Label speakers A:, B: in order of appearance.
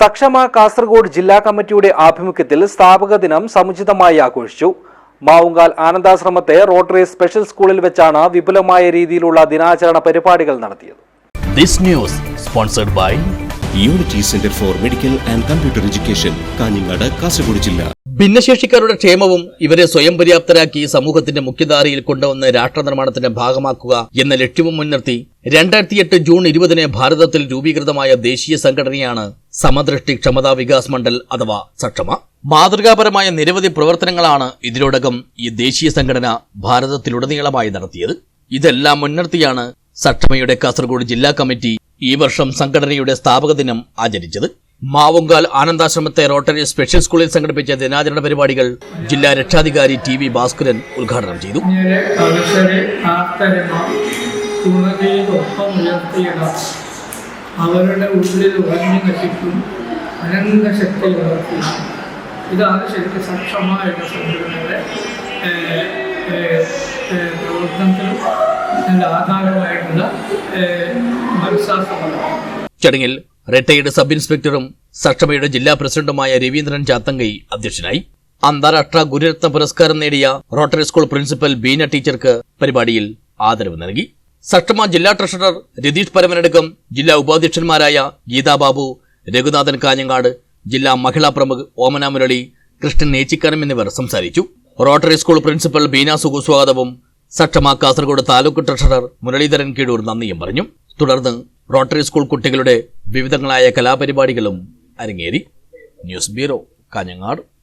A: സക്ഷമ കാസർഗോഡ് ജില്ലാ കമ്മിറ്റിയുടെ ആഭിമുഖ്യത്തിൽ സ്ഥാപക ദിനം സമുചിതമായി ആഘോഷിച്ചു. മാവുങ്കാൽ ആനന്ദാശ്രമത്തെ റോട്ടറി സ്പെഷ്യൽ സ്കൂളിൽ വെച്ചാണ് വിപുലമായ രീതിയിലുള്ള ദിനാചരണ പരിപാടികൾ നടത്തിയത്.
B: This news sponsored by
C: unity centre for medical and computer education Kanhangad Kasaragod ജില്ല.
B: ഭിന്നശേഷിക്കാരുടെ ക്ഷേമവും ഇവരെ സ്വയം പര്യാപ്തരാക്കി സമൂഹത്തിന്റെ മുഖ്യധാരയിൽ കൊണ്ടുവന്ന് രാഷ്ട്ര നിർമ്മാണത്തിന്റെ ഭാഗമാക്കുക എന്ന ലക്ഷ്യവും മുൻനിർത്തി രണ്ടായിരത്തി എട്ട് ജൂൺ ഇരുപതിന് ഭാരതത്തിൽ രൂപീകൃതമായ ദേശീയ സംഘടനയാണ് സമദൃഷ്ടി ക്ഷമതാ വികാസ് മണ്ഡൽ അഥവാ സക്ഷമ. മാതൃകാപരമായ നിരവധി പ്രവർത്തനങ്ങളാണ് ഇതിനോടകം ഈ ദേശീയ സംഘടന ഭാരതത്തിലുടനീളമായി നടത്തിയത്. ഇതെല്ലാം മുൻനിർത്തിയാണ് സക്ഷമയുടെ കാസർഗോഡ് ജില്ലാ കമ്മിറ്റി ഈ വർഷം സംഘടനയുടെ സ്ഥാപക ദിനം ആചരിച്ചത്. മാവുങ്കാൽ ആനന്ദാശ്രമത്തെ റോട്ടറി സ്പെഷ്യൽ സ്കൂളിൽ സംഘടിപ്പിച്ച ദിനാചരണ പരിപാടികൾ ജില്ലാ രക്ഷാധികാരി ടി വി ഭാസ്കരൻ ഉദ്ഘാടനം ചെയ്തു.
D: അവരുടെ ഉള്ളിൽ ഉറങ്ങി കത്തിക്കും അനന്ത ശക്തി ഉണർത്തി ഇതാണ് ശരിക്കും സക്ഷമമായ സംഘടനയുടെ പ്രവർത്തനത്തിലും അതിന്റെ ആധാരമായിട്ടുള്ള ഏഹ്,
B: ചടങ്ങിൽ റിട്ടയർഡ് സബ് ഇൻസ്പെക്ടറും സക്ഷമയുടെ ജില്ലാ പ്രസിഡന്റുമായ രവീന്ദ്രൻ ചാത്തങ്കൈ അധ്യക്ഷനായി. അന്താരാഷ്ട്ര ഗുരുരത്ന പുരസ്കാരം നേടിയ റോട്ടറി സ്കൂൾ പ്രിൻസിപ്പൽ ബീന ടീച്ചർക്ക് പരിപാടിയിൽ ആദരവ് നൽകി. സക്ഷമ ജില്ലാ ട്രഷറർ രതീഷ് പരമനടുക്കം ജില്ലാ ഉപാധ്യക്ഷന്മാരായ ഗീതാബാബു രഘുനാഥൻ കാഞ്ഞങ്ങാട് ജില്ലാ മഹിളാ പ്രമുഖ് ഓമന മുരളി കൃഷ്ണൻ നേച്ചിക്കാനം എന്നിവർ സംസാരിച്ചു. റോട്ടറി സ്കൂൾ പ്രിൻസിപ്പൽ ബീന സുഖസ്വാഗതവും സക്ഷമ കാസർഗോഡ് താലൂക്ക് ട്രഷറർ മുരളീധരൻ കീഴൂർ നന്ദിയും പറഞ്ഞു. തുടർന്ന് റോട്ടറി സ്കൂൾ കുട്ടികളുടെ വിവിധങ്ങളായ കലാപരിപാടികളും അരങ്ങേറി. News bureau Kanhangad.